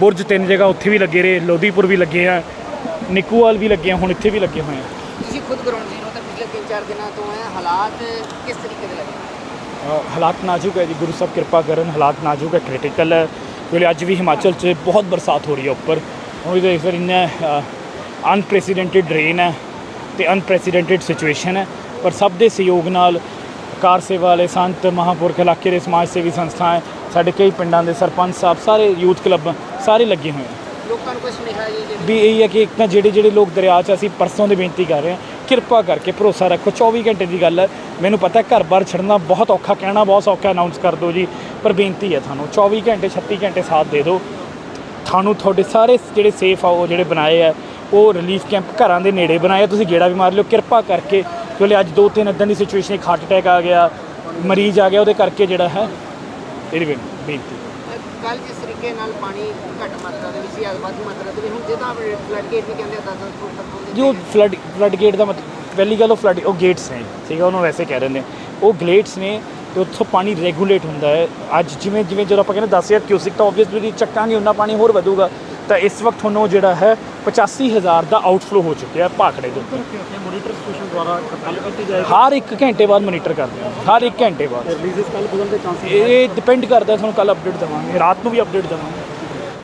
ਬੁਰਜ ਤਿੰਨ ਜਗ੍ਹਾ ਉੱਥੇ ਵੀ ਲੱਗੇ ਰਹੇ ਲੋਧੀਪੁਰ ਵੀ ਲੱਗੇ ਆ ਨਿੱਕੂਵਾਲ ਵੀ ਲੱਗੇ ਆ ਹੁਣ ਇੱਥੇ ਵੀ ਲੱਗੇ ਹੋਏ ਆ। ਤੁਸੀਂ ਖੁਦ ਗਰਾਊਂਡ ਜ਼ੀਰੋ ਤੇ ਪਿਛਲੇ 3-4 ਦਿਨਾਂ ਤੋਂ ਹੈ ਹਾਲਾਤ ਕਿਸ ਤਰੀਕੇ ਦੇ ਲੱਗੇ? ਅ, ਹਾਲਾਤ ਨਾਜ਼ੁਕ ਹੈ ਜੀ ਗੁਰੂ ਸਾਹਿਬ ਕਿਰਪਾ ਕਰਨ ਹਾਲਾਤ ਨਾਜ਼ੁਕ ਹੈ ਕ੍ਰਿਟੀਕਲ ਹੈ। ਕਿਉਂਕਿ ਅੱਜ ਵੀ ਹਿਮਾਚਲ 'ਚ ਬਹੁਤ ਬਰਸਾਤ ਹੋ ਰਹੀ ਹੈ ਉੱਪਰ। ਉਹ ਦੇ ਫਿਰ ਇੰਨਾ ਅਨਪ੍ਰੈਸੀਡੈਂਟਡ ਰੇਨ ਹੈ ਤੇ ਅਨਪ੍ਰੈਸੀਡੈਂਟਡ ਸਿਚੁਏਸ਼ਨ ਹੈ। ਪਰ ਸਭ ਦੇ ਸਹਿਯੋਗ ਨਾਲ ਕਾਰ ਸੇਵਾ ਵਾਲੇ ਸੰਤ ਮਹਾਂਪੁਰਖ ਇਲਾਕੇ ਦੇ ਸਮਾਜ ਸੇਵੀ ਸੰਸਥਾएं ਸਾਡੇ ਕਈ ਪਿੰਡਾਂ ਦੇ ਸਰਪੰਚ ਸਾਹਿਬ ਸਾਰੇ ਯੂਥ ਕਲੱਬ ਸਾਰੇ ਲੱਗੇ ਹੋਏ ਆ। ਲੋਕਾਂ ਨੂੰ ਕੋਈ ਸੁਨੇਹਾ ਜੀ ਵੀ ਇਹ ਹੈ ਕਿ ਇੱਕ ਤਾਂ ਜਿਹੜੇ ਜਿਹੜੇ ਲੋਕ ਦਰਿਆ 'ਚ ਅਸੀਂ ਪਰਸੋਂ ਦੇ ਬੇਨਤੀ ਕਰ ਰਹੇ ਹਾਂ ਕਿਰਪਾ ਕਰਕੇ ਭਰੋਸਾ ਰੱਖੋ 24 ਘੰਟੇ ਦੀ ਗੱਲ ਹੈ। ਮੈਨੂੰ ਪਤਾ ਘਰ-ਬਾਰ ਛੱਡਣਾ ਬਹੁਤ ਔਖਾ ਕਹਿਣਾ ਬਹੁਤ ਸੌਖਾ ਅਨਾਉਂਸ ਕਰ ਦਿਓ ਜੀ ਪਰ ਬੇਨਤੀ ਹੈ ਤੁਹਾਨੂੰ 24 ਘੰਟੇ 36 ਘੰਟੇ ਸਾਥ ਦੇ ਦਿਓ। ਤੁਹਾਨੂੰ ਤੁਹਾਡੇ ਸਾਰੇ ਜਿਹੜੇ ਸੇਫ ਆ ਉਹ ਜਿਹੜੇ ਬਣਾਏ ਆ ਉਹ ਰਿਲੀਫ ਕੈਂਪ ਘਰਾਂ ਦੇ ਨੇੜੇ ਬਣਾਏ ਤੁਸੀਂ ਗੇੜਾ ਵੀ ਮਾਰ ਲਿਓ। ਕਿਰਪਾ ਕਰਕੇ ਕਿਉਂਕਿ ਅੱਜ ਦੋ ਤਿੰਨ ਇਦਾਂ ਦੀ ਸਿਚੁਏਸ਼ਨ ਇੱਕ ਹਾਰਟ ਅਟੈਕ ਆ ਗਿਆ ਮਰੀਜ਼ ਆ ਗਿਆ ਉਹਦੇ ਕਰਕੇ ਜਿਹੜਾ ਹੈ ਇਹਦੀ ਬੇ- ਬੇਨਤੀ ਕੱਲ ਜਿਸ ਤਰੀਕੇ ਨਾਲ ਪਾਣੀ ਘੱਟ ਮਾਤਰਾ ਦੇ ਵਿੱਚ ਜਾਂ ਵੱਧ ਮਾਤਰਾ ਦੇ ਵਿੱਚ ਹੁਣ ਜਿੱਦਾਂ ਫਲੱਡ ਗੇਟ ਵੀ ਕਹਿੰਦੇ ਆ 10 10 ਫੁੱਟ ਤੱਕ ਹੁੰਦੇ ਜੋ ਫਲੱਡ ਫਲੱਡ ਗੇਟ ਦਾ ਮਤਲਬ ਪਹਿਲੀ ਗੱਲ ਉਹ ਫਲੱਡ ਉਹ ਗੇਟਸ ਨੇ ਠੀਕ ਹੈ ਉਹਨੂੰ ਵੈਸੇ ਕਹਿ ਰਹੇ ਨੇ ਉਹ ਗੇਟਸ ਨੇ ਤੇ ਉੱਥੋਂ ਪਾਣੀ ਰੈਗੂਲੇਟ ਹੁੰਦਾ ਹੈ। ਅੱਜ ਜਿਵੇਂ ਜਿਵੇਂ ਜਦੋਂ ਆਪਾਂ ਕਹਿੰਦੇ 10000 ਕਿਊਸਿਕ ਤਾਂ ਆਬਵੀਅਸਲੀ ਚੱਕਾਂਗੇ ਉਹਨਾਂ ਪਾਣੀ ਹੋਰ ਵਧੂਗਾ। ਤਾਂ ਇਸ ਵਕਤ ਤੁਹਾਨੂੰ ਜਿਹੜਾ ਹੈ 85000 ਦਾ ਆਊਟਫਲੋ ਹੋ ਚੁੱਕਿਆ ਹੈ ਭਾਖੜੇ ਦੇ ਉੱਤੇ। ਮੋਨੀਟਰ ਸਟੇਸ਼ਨ ਦੁਆਰਾ ਕੱਲ ਕੀਤੀ ਜਾਏ ਹਰ ਇੱਕ ਘੰਟੇ ਬਾਅਦ ਮੋਨੀਟਰ ਕਰਦੇ ਹਾਂ। ਹਰ ਇੱਕ ਘੰਟੇ ਬਾਅਦ। ਰਿਲੀਜ਼ਸ ਕੱਲ ਬਦਲਣ ਦੇ ਚਾਂਸਸ ਇਹ ਡਿਪੈਂਡ ਕਰਦਾ ਤੁਹਾਨੂੰ ਕੱਲ ਅਪਡੇਟ ਦੇਵਾਂਗੇ। ਰਾਤ ਨੂੰ ਵੀ ਅਪਡੇਟ ਦੇਵਾਂਗੇ।